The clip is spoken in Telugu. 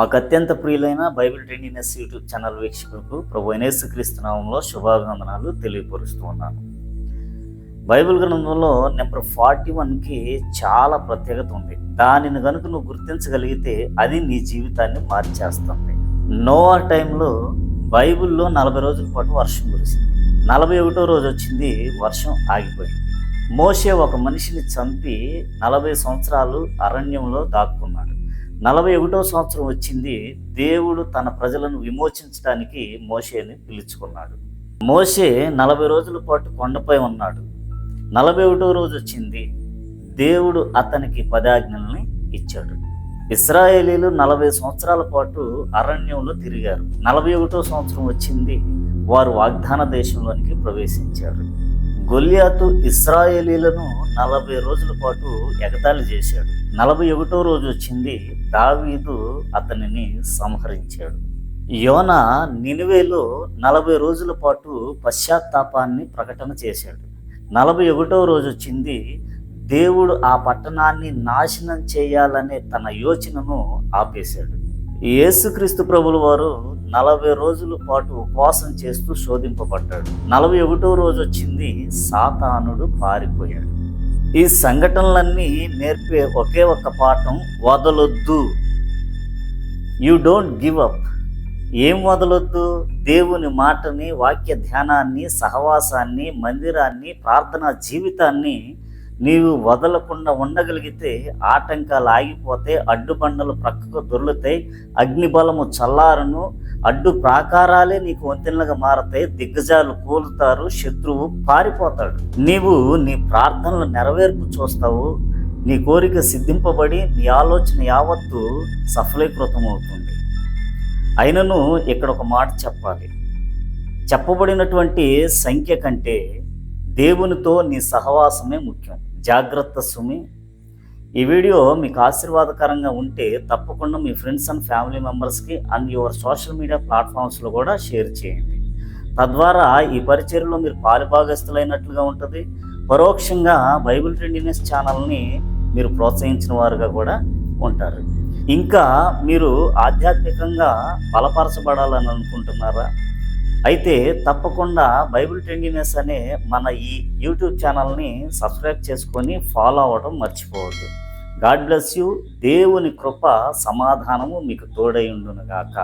మాకు అత్యంత ప్రియులైన బైబిల్ ట్రెండింగ్నెస్ యూట్యూబ్ ఛానల్ వీక్షకులకు ప్రభు క్రీస్తు నామంలో శుభాభివందనాలు తెలియపరుస్తూ ఉన్నాను. బైబిల్ గ్రంథంలో నెంబర్ ఫార్టీ వన్కి చాలా ప్రత్యేకత ఉంది. దానిని కనుక నువ్వు గుర్తించగలిగితే అది నీ జీవితాన్ని మార్చేస్తుంది. నోవా టైంలో బైబిల్లో నలభై రోజుల పాటు వర్షం కురిసింది. నలభై ఒకటో రోజు వచ్చింది వర్షం ఆగిపోయింది. మోషే ఒక మనిషిని చంపి నలభై సంవత్సరాలు అరణ్యంలో దాక్కున్నాడు. నలభై ఒకటో సంవత్సరం వచ్చింది. దేవుడు తన ప్రజలను విమోచించడానికి మోషేని పిలుచుకున్నాడు. మోషే నలభై రోజుల పాటు కొండపై ఉన్నాడు. నలభై ఒకటో రోజు వచ్చింది. దేవుడు అతనికి పదాజ్ఞల్ని ఇచ్చాడు. ఇస్రాయేలీలు నలభై సంవత్సరాల పాటు అరణ్యంలో తిరిగారు. నలభై ఒకటో సంవత్సరం వచ్చింది. వారు వాగ్దాన దేశంలోనికి ప్రవేశించారు. గొల్యాతు ఇస్రాయేలీలను నలభై రోజుల పాటు ఎగతాళి చేశాడు. నలభై ఒకటో రోజు వచ్చింది దావీదు అతనిని సంహరించాడు. యోన నినివేలో నలభై రోజుల పాటు పశ్చాత్తాపాన్ని ప్రకటన చేశాడు. నలభై ఒకటో రోజు వచ్చింది దేవుడు ఆ పట్టణాన్ని నాశనం చేయాలనే తన యోచనను ఆపేశాడు. యేసుక్రీస్తు ప్రభుల వారు నలభై రోజుల పాటు ఉపవాసం చేస్తూ శోధింపబడ్డాడు. నలభై ఒకటో రోజు వచ్చింది సాతానుడు పారిపోయాడు. ఈ సంఘటనలన్నీ నేర్పే ఒకే ఒక్క పాఠం వదలొద్దు. యు డోంట్ గివ్ అప్ ఏం వదలొద్దు? దేవుని మాటని వాక్య ధ్యానాన్ని సహవాసాన్ని మందిరాన్ని ప్రార్థనా జీవితాన్ని నీవు వదలకుండా ఉండగలిగితే ఆటంకాలు ఆగిపోతే అడ్డుబండలు ప్రక్కకు దొర్లుతాయి అగ్నిబలము చల్లారును అడ్డు ప్రాకారాలే నీకు వంతెనలుగా మారతాయి. దిగ్గజాలు కూలుతారు శత్రువు పారిపోతాడు. నీవు నీ ప్రార్థనలు నెరవేర్పు చూస్తావు. నీ కోరిక సిద్ధింపబడి నీ ఆలోచన యావత్తు సఫలీకృతం అవుతుంది అయినను ఇక్కడ ఒక మాట చెప్పాలి. చెప్పబడినటువంటి సంఖ్య కంటే దేవునితో నీ సహవాసమే ముఖ్యం. జాగ్రత్త సుమి ఈ వీడియో మీకు ఆశీర్వాదకరంగా ఉంటే తప్పకుండా మీ ఫ్రెండ్స్ అండ్ ఫ్యామిలీ మెంబర్స్కి అండ్ యువర్ సోషల్ మీడియా ప్లాట్ఫామ్స్లో కూడా షేర్ చేయండి. తద్వారా ఈ పరిచర్లో మీరు పాలుభాగస్తులైనట్లుగా ఉంటుంది. పరోక్షంగా బైబిల్ ట్రెండినెస్ ఛానల్ని మీరు ప్రోత్సహించిన వారుగా కూడా ఉంటారు. ఇంకా మీరు ఆధ్యాత్మికంగా బలపరచబడాలని అనుకుంటున్నారా? అయితే తప్పకుండా బైబిల్ ట్రెండినెస్ అనే మన ఈ యూట్యూబ్ ఛానల్ని సబ్స్క్రైబ్ చేసుకొని ఫాలో అవ్వడం మర్చిపోవద్దు. God bless you. దేవుని కృప సమాధానము మీకు తోడై ఉండునుగాక.